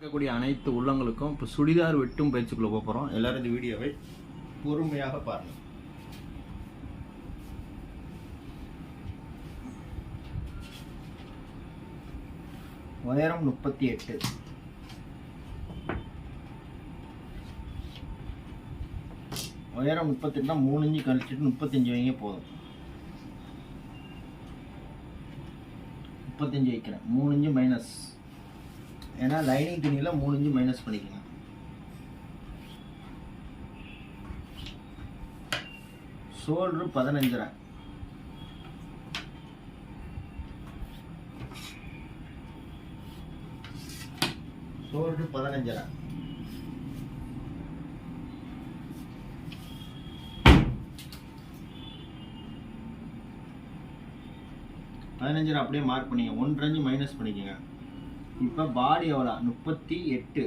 இருக்கக்கூடிய அனைத்து உள்ளங்களுக்கும் இப்போ சுடிதார் வெட்டும் பயிற்சிக்குள்ள போக போகிறோம் எல்லாரும் இந்த வீடியோவை பொறுமையாக பாருங்கள் உயரம் முப்பத்தி எட்டு. உயரம் முப்பத்தெட்டுனா மூணு இஞ்சி கழிச்சிட்டு முப்பத்தஞ்சு வைங்க போதும். முப்பத்தஞ்சு வைக்கிறேன். மூணு இஞ்சு மைனஸ் ஏன்னா லைனிங் துணியில் மூணு இன்ச்சு மைனஸ் பண்ணிக்கோங்க. ஷோல்ட்ரு பதினஞ்சரை. ஷோல்ட்ரு பதினஞ்சரை. பதினஞ்சரை அப்படியே மார்க் பண்ணிங்க ஒன்றரை மைனஸ் பண்ணிக்கோங்க. இப்போ பாடி எவ்வளோ முப்பத்தி எட்டு.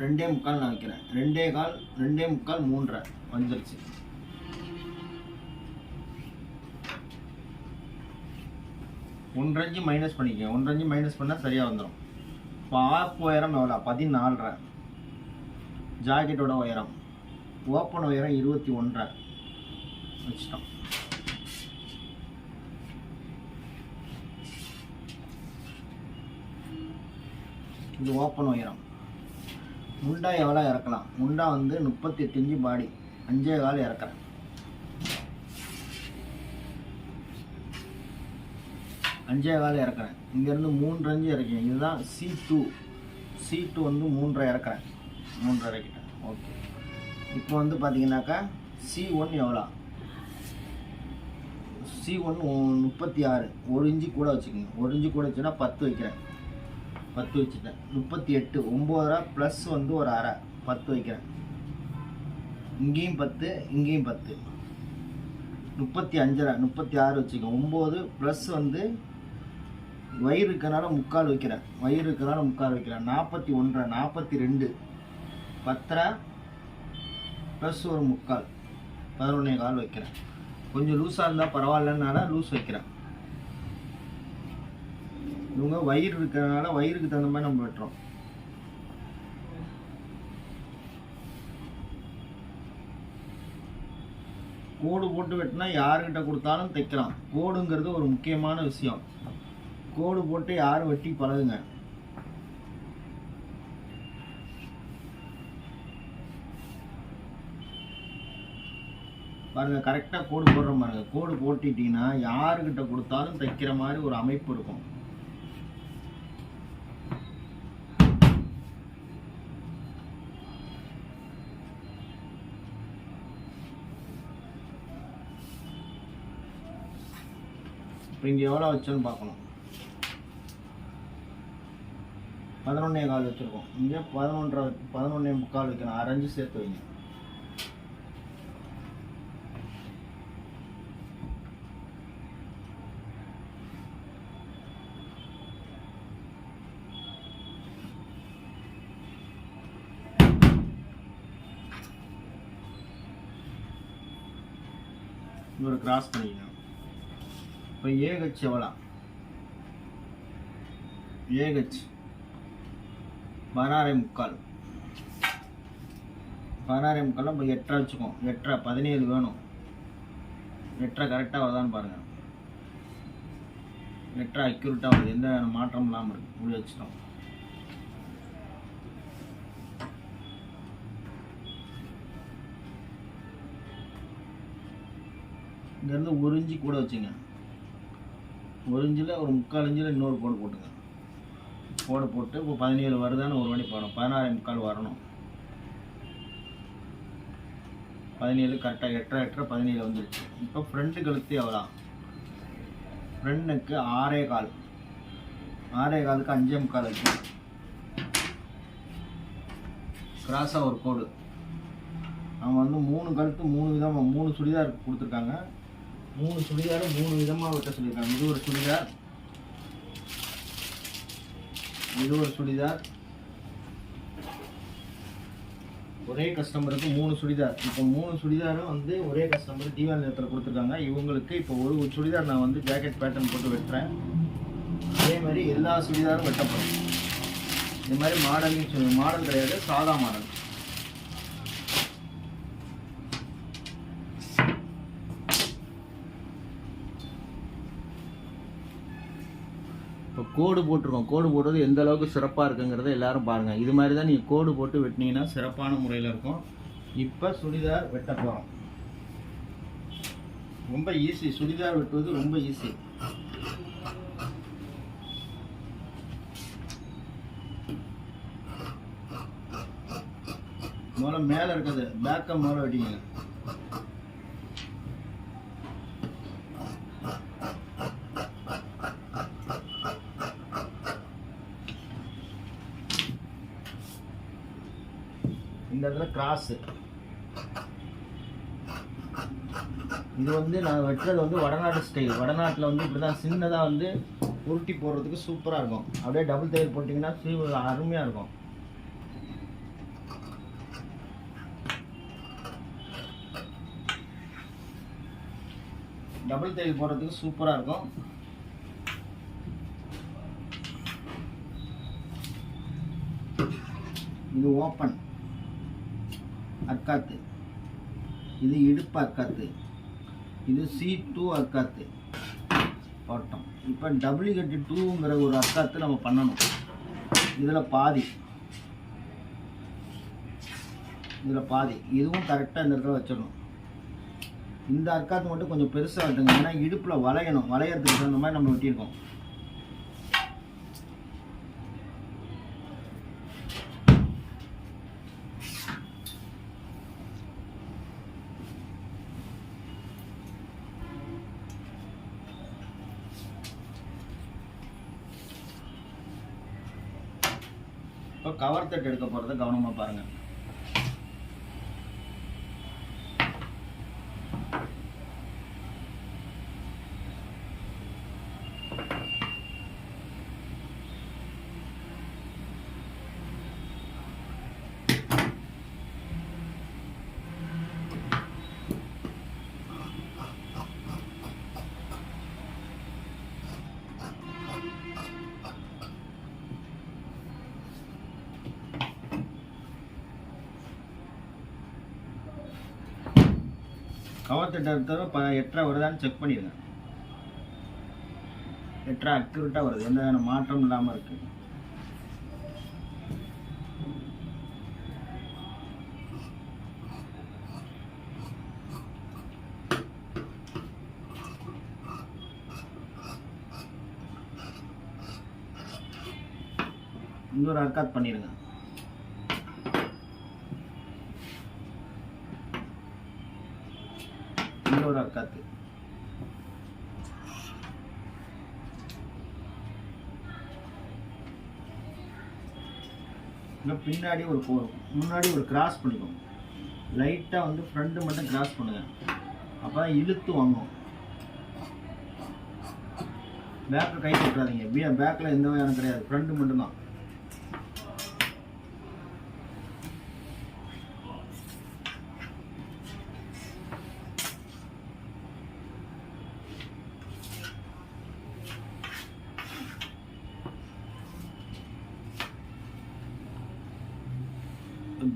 ரெண்டே முக்கால் நான் வைக்கிறேன். ரெண்டே கால் ரெண்டே முக்கால் மூன்றரை. வந்துருச்சு. ஒன்றஞ்சு மைனஸ் பண்ணிக்க ஒன்றஞ்சு மைனஸ் பண்ணால் சரியாக வந்துடும் இப்போ ஆப் உயரம் எவ்வளோ பதினாலரை. ஜாக்கெட்டோட உயரம். ஓப்பன் உயரம் இருபத்தி ஒன்றரை. வச்சுட்டோம். இது ஓப்பன் உயரம். முண்டா எவ்வளோ இறக்கலாம்? முண்டா வந்து முப்பத்தி எட்டு இன்ச்சு பாடி அஞ்சே கால் இறக்குறேன். அஞ்சே கால் இறக்குறேன். இங்கேருந்து மூன்று அஞ்சு இறக்கிறேன். இதுதான் சி டூ சி டூ வந்து மூன்றரை இறக்குறேன். மூன்றரை இறக்கிட்டேன். ஓகே இப்போ வந்து பார்த்தீங்கன்னாக்கா சி ஒன் எவ்வளோ சி ஒன் முப்பத்தி ஆறு. ஒரு இஞ்சி கூட வச்சுக்கோங்க. ஒரு இஞ்சி கூட வச்சுன்னா பத்து வைக்கிறேன். பத்து வச்சுட்டேன். முப்பத்தி எட்டு ஒம்போதரை ப்ளஸ் வந்து ஒரு அரை. பத்து வைக்கிறேன். இங்கேயும் பத்து இங்கேயும் பத்து. முப்பத்தி அஞ்சரை முப்பத்தி ஆறு வச்சுக்கேன் ஒம்பது ப்ளஸ் வந்து வயிறு இருக்கிறனால முக்கால் வைக்கிறேன். வயிறு இருக்கிறனால முக்கால் வைக்கிறேன். நாற்பத்தி ஒன்றரை நாற்பத்தி ரெண்டு. பத்தரை ப்ளஸ் ஒரு முக்கால். பதினொன்னே கால் வைக்கிறேன். கொஞ்சம் லூஸாக இருந்தால் பரவாயில்லனால லூஸ் வைக்கிறேன். இவங்க வயிறு இருக்கிறதுனால வயிறுக்கு தகுந்த மாதிரி நம்ம வெட்டுறோம். கோடு போட்டு வெட்டினா யாருக்கிட்ட கொடுத்தாலும் தைக்கலாம். கோடுங்கிறது ஒரு முக்கியமான விஷயம். கோடு போட்டு யாரும் வெட்டி பழகுங்க? பாருங்கள் கரெக்டாக கோடு போடுற பாருங்கள் கோடு போட்டுட்டீங்கன்னா யாருக்கிட்ட கொடுத்தாலும் தைக்கிற மாதிரி ஒரு அமைப்பு இருக்கும். இங்கே எவ்வளோ வச்சோன்னு பார்க்கணும். பதினொன்னே கால் வச்சுருக்கோம். இங்கே பதினொன்றரை பதினொன்னே முக்கால் வைக்கணும். அரைஞ்சு சேர்த்து வைங்க. ஒரு கிராஸ் பண்ணிக்கணும் இப்போ ஏஹெச் எவ்வளோ ஏஹெச் பதினாறே முக்கால். பதினாறே முக்கால் இப்போ எட்டரை வச்சுக்கோம் எட்டரை பதினேழு வேணும். எட்டரை கரெக்டாக வருதான்னு பாருங்கள் எட்டரை அக்யூரேட்டாக வருது. எந்த மாற்றம் இல்லாமல் இருக்குது இப்படி வச்சுட்டோம். இங்கேருந்து ஒரு இன்ச்சு கூட வச்சுங்க. ஒரு இஞ்சில் ஒரு முக்கால் இஞ்சில் இன்னொரு போடு போட்டுங்க கோடு போட்டு இப்போ பதினேழு வருதான்னு ஒரு மணி போடணும். பதினாறு முக்கால் வரணும். பதினேழு கரெக்டாக எட்டரை எட்டரை பதினேழு வந்துருச்சு. இப்போ ஃப்ரெண்டு கழுத்து எவ்வளோ? ஃப்ரெண்டுக்கு ஆறே கால். ஆறே காலுக்கு அஞ்சே முக்கால் இருக்கு கிராஸாக ஒரு கோடு. அவங்க வந்து மூணு கழுத்து மூணு விதமாக மூணு சுடிதார் கொடுத்துருக்காங்க. மூணு சுடிதாரும் மூணு விதமாக வெட்ட சொல்லியிருக்காங்க. இது ஒரு சுடிதார். இது ஒரு சுடிதார். ஒரே கஸ்டமருக்கு மூணு சுடிதார். இப்போ மூணு சுடிதாரும் வந்து ஒரே கஸ்டமர் தீபாவளி நேரத்தில் கொடுத்துருக்காங்க. இவங்களுக்கு இப்போ ஒரு ஒரு சுடிதார் நான் வந்து ஜாக்கெட் பேட்டர்ன் போட்டு வெட்டுறேன். அதே மாதிரி எல்லா சுடிதாரும் வெட்டப்படும். இது மாதிரி மாடலிங் மாடல் கிடையாது சாதா மாடல் கோடு போட்டிருக்கோம். கோடு போடுறது எந்த அளவுக்கு சிறப்பாக இருக்குங்கிறத எல்லாரும் பாருங்கள் இது மாதிரி தான் நீங்கள் கோடு போட்டு வெட்டினீங்கன்னா சிறப்பான முறையில் இருக்கும். இப்போ சுடிதார் வெட்ட போகிறோம் ரொம்ப ஈஸி சுடிதார் வெட்டுவது ரொம்ப ஈஸி முதல்ல மேலே இருக்கிறது. பேக்கை முதல்ல வெட்டிங்க இந்த இடத்துல கிராஸு இது வந்து நான் வெட்டுறது வந்து வடநாட்டு ஸ்டைல் வடநாட்டில் வந்து இப்படி தான் சின்னதாக வந்து உருட்டி போடுறதுக்கு சூப்பராக இருக்கும். அப்படியே டபுள் தையல் போட்டிங்கன்னா சீ அருமையாக இருக்கும். டபுள் தையல் போடுறதுக்கு சூப்பராக இருக்கும். இது ஓப்பன் அக்காத்து. இது இடுப்பு அக்காத்து. இது சி டூ அக்காத்து. ஓட்டம். இப்போ டபுள்யூ கட்டு டூங்கிற ஒரு அக்காத்து நம்ம பண்ணணும். இதில் பாதி. இதில் பாதி. இதுவும் கரெக்டாக இந்த இடத்துல வச்சிடணும். இந்த அக்காத்து மட்டும் கொஞ்சம் பெருசாக வெட்டுங்க. ஏன்னா இடுப்பில் வளையணும். வளையறதுக்கு தகுந்த மாதிரி நம்ம வெட்டியிருக்கோம். கவர் தட்டு எடுக்க போகிறத கவனமாக பாருங்கள் கவர் ப எட்டரை வருதான்னு செக் பண்ணிடுங்க. எட்டரை அக்யூரேட்டாக வருது. எந்த மாற்றம் இல்லாமல் இருக்குது இன்னொரு அர்க்காத் பண்ணிடுங்க. இன்னொரு அர்க்காத்து இன்னும் பின்னாடி ஒரு போ முன்னாடி ஒரு கிராஸ் பண்ணிக்கோங்க. லைட்டாக வந்து ஃப்ரண்ட்டு மட்டும் கிராஸ் பண்ணுங்க. அப்போ தான் இழுத்து வாங்கும். பேக்கில் கை விட்டுறாதீங்க பேக்கில் எந்த வகையான கிடையாது. ஃப்ரண்ட்டு மட்டும்தான்.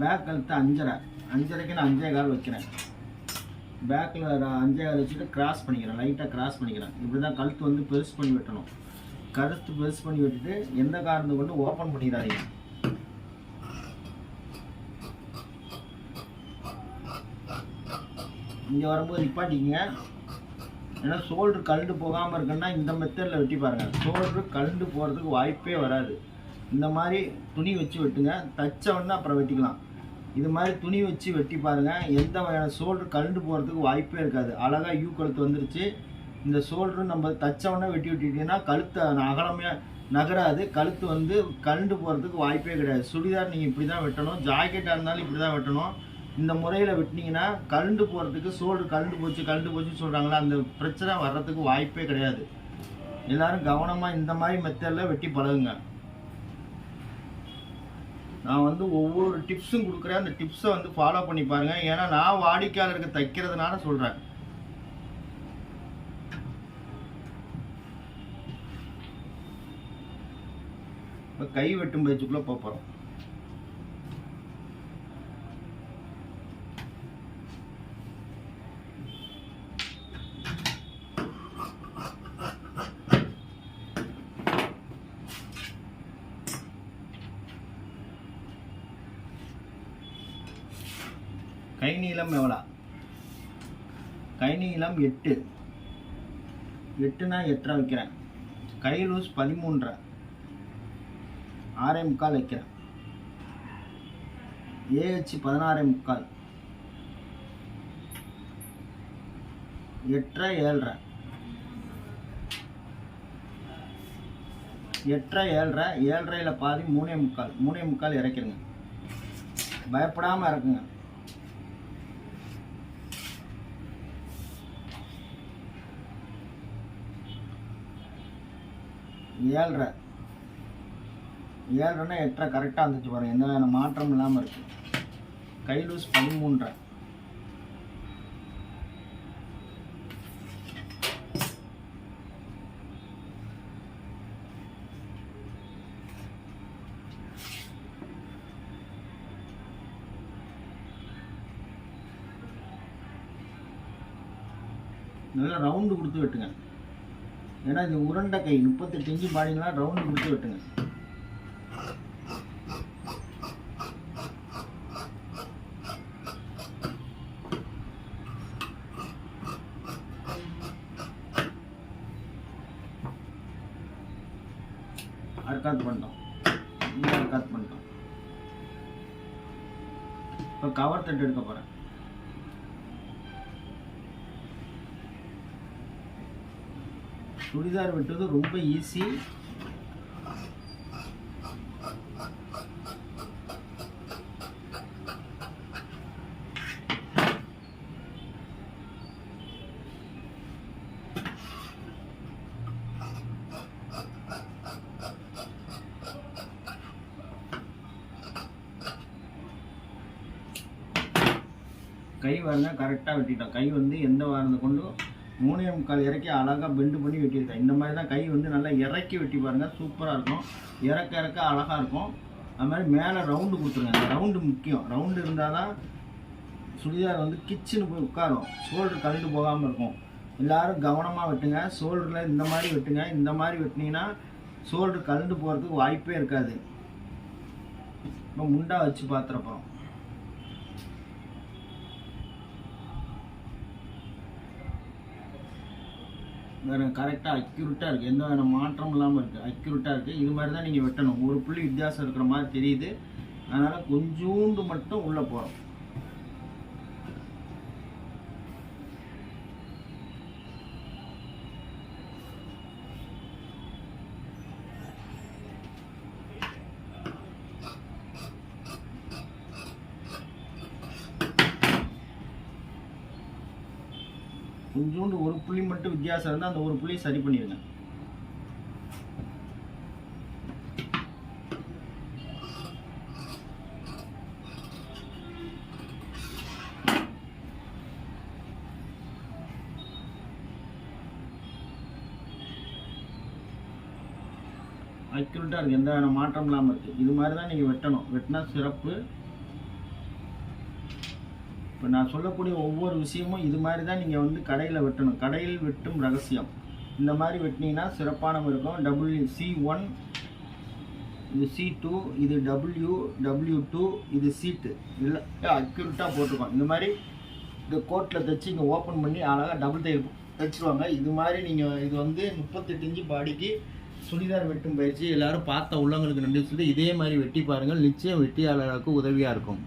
பேக் கழுத்து அஞ்சரை. அஞ்சரைக்கு நான் அஞ்சே கால் வைக்கிறேன். பேக்கில் அஞ்சே கால் வச்சுட்டு கிராஸ் பண்ணிக்கிறேன். லைட்டாக கிராஸ் பண்ணிக்கிறேன். இப்படி தான் கழுத்து வந்து பெருசு பண்ணி வெட்டணும். கழுத்து பெருசு பண்ணி விட்டுட்டு எந்த காரணத்தை கொண்டு ஓப்பன் பண்ணிடாதீங்க. இங்கே வரும்போது நிப்பாட்டிங்க ஏன்னா ஷோல்டர் கழுண்டு போகாமல் இருக்குன்னா இந்த மெத்தடில் வெட்டி பாருங்கள் ஷோல்டர் கழுண்டு போகிறதுக்கு வாய்ப்பே வராது. இந்த மாதிரி துணி வச்சு வெட்டுங்க. தச்ச உடனே அப்புறம் வெட்டிக்கலாம். இது மாதிரி துணி வச்சு வெட்டி பாருங்கள் எந்த வகையான ஷோல்டர் கழுண்டு போகிறதுக்கு வாய்ப்பே இருக்காது. அழகாக யூ கழுத்து வந்துருச்சு. இந்த ஷோல்டர் நம்ம தச்ச உடனே வெட்டி விட்டுட்டீங்கன்னா கழுத்தை அகலமே நகராது. கழுத்து வந்து கழுண்டு போகிறதுக்கு வாய்ப்பே கிடையாது. சுடிதார் நீங்கள் இப்படி தான் வெட்டணும். ஜாக்கெட்டாக இருந்தாலும் இப்படி தான் வெட்டணும். இந்த முறையில் வெட்டினீங்கன்னா கழுண்டு போகிறதுக்கு ஷோல்டர் கழுண்டு போச்சு கழுண்டு போச்சுன்னு சொல்கிறாங்களா அந்த பிரச்சனை வர்றதுக்கு வாய்ப்பே கிடையாது. எல்லோரும் கவனமாக இந்த மாதிரி மெத்தடில் வெட்டி பழகுங்க. நான் வந்து ஒவ்வொரு டிப்ஸும் கொடுக்குறேன். அந்த டிப்ஸை வந்து ஃபாலோ பண்ணி பாருங்கள் ஏன்னா நான் வாடிக்கையாளருக்கு தைக்கிறதுனால சொல்கிறேன் இப்போ கை வெட்டும் பேச்சுக்குள்ளே பார்ப்போம் நீளம் எவ்வளோ? கை நீளம் எட்டு. எட்டுனா எட்டரை வைக்கிறேன்? கை லூஸ் பதிமூன்றரை. ஆறே முக்கால் வைக்கிறேன். ஏஹெச் பதினாறே முக்கால். எட்டரை ஏழ்ரை. எட்டரை ஏழ்ரை. ஏழ்ரையில் பாதி மூணே முக்கால். மூணே முக்கால் இறக்கிருங்க. பயப்படாமல் இறக்குங்க. ஏழ்ரை. ஏழ்ரைன்னா எட்டரை கரெக்டாக இருந்துச்சு பாருங்கள் எந்த விதமான மாற்றம் இல்லாமல் இருக்குது கை லூஸ் பதிமூன்றரை. நல்லா ரவுண்டு கொடுத்து வெட்டுங்க. ஏன்னா இது உருண்டை கை முப்பத்தெட்டு இன்ச்சு பாடிங்களா ரவுண்டு கொடுத்து வெட்டுங்க. அர்க்காத் பண்ணிட்டோம். இந்த அர்க்காத் பண்ணிட்டோம். இப்போ கவர் தட்டு எடுக்க போகிறேன் சுடிதார் வெட்டுவது ரொம்ப ஈஸி கை பாருங்க கரெக்டாக வெட்டிட்டோம். கை வந்து எந்த வாரத்தை கொண்டும் மூணே முக்கால் இறக்கி அழகாக பெண்டு பண்ணி வெட்டியிருக்கேன். இந்த மாதிரி தான் கை வந்து நல்லா இறக்கி வெட்டி பாருங்கள் சூப்பராக இருக்கும். இறக்க இறக்க அழகாக இருக்கும். அது மாதிரி மேலே ரவுண்டு கொடுத்துருங்க. அந்த ரவுண்டு முக்கியம். ரவுண்டு இருந்தால் தான் சுடிதார் வந்து கிச்சனு போய் உட்காரும். ஷோல்டர் கழண்டு போகாமல் இருக்கும். எல்லாரும் கவனமாக வெட்டுங்க. ஷோல்டரில் இந்த மாதிரி வெட்டுங்க. இந்த மாதிரி வெட்டினீங்கன்னா ஷோல்டர் கழண்டு போகிறதுக்கு வாய்ப்பே இருக்காது. இப்போ முண்டா வச்சு பார்த்துருப்போம் வேறு கரெக்டாக அக்யூரட்டாக இருக்குது எந்த வேறு மாற்றம் இல்லாமல் இருக்குது அக்யூரேட்டாக இருக்குது இது மாதிரி தான் நீங்கள் வெட்டணும். ஒரு புள்ளி வித்தியாசம் இருக்கிற மாதிரி தெரியுது. அதனால் கொஞ்சோண்டு மட்டும் உள்ளே போகிறோம் கொஞ்சோண்டு ஒரு புள்ளி மட்டும் வித்தியாசம் இருந்தால் அந்த ஒரு புள்ளியை சரி பண்ணிடுங்க. அக்யூரேட்டாக இருக்குது எந்த மாற்றம் இல்லாமல் இருக்குது இது மாதிரி தான் நீங்கள் வெட்டணும். வெட்டினா சிறப்பு. இப்போ நான் சொல்லக்கூடிய ஒவ்வொரு விஷயமும் இது மாதிரி தான் நீங்கள் வந்து கடையில் வெட்டணும். கடையில் வெட்டும் ரகசியம். இந்த மாதிரி வெட்டினீங்கன்னா சிறப்பான இருக்கும். டபுள்யூ சி ஒன் இது சி டூ இது டபுள்யூ டபுள்யூ டூ இது சீட்டு இல்லை அக்யூரட்டாக போட்டிருக்கோம் இந்த மாதிரி இந்த கோட்டில் தைச்சு இங்கே ஓப்பன் பண்ணி அழகாக டபுள் தையல் தைச்சிருவாங்க. இது மாதிரி நீங்கள் இது வந்து முப்பத்தெட்டு இஞ்சி பாடிக்கு சுடிதார் வெட்டும் பயிற்சி. எல்லோரும் பார்த்த உள்ளவங்களுக்கு நன்றி சொல்லிட்டு இதே மாதிரி வெட்டி பாருங்கள். நிச்சயம் வெட்டியாளருக்கு உதவியாக இருக்கும்.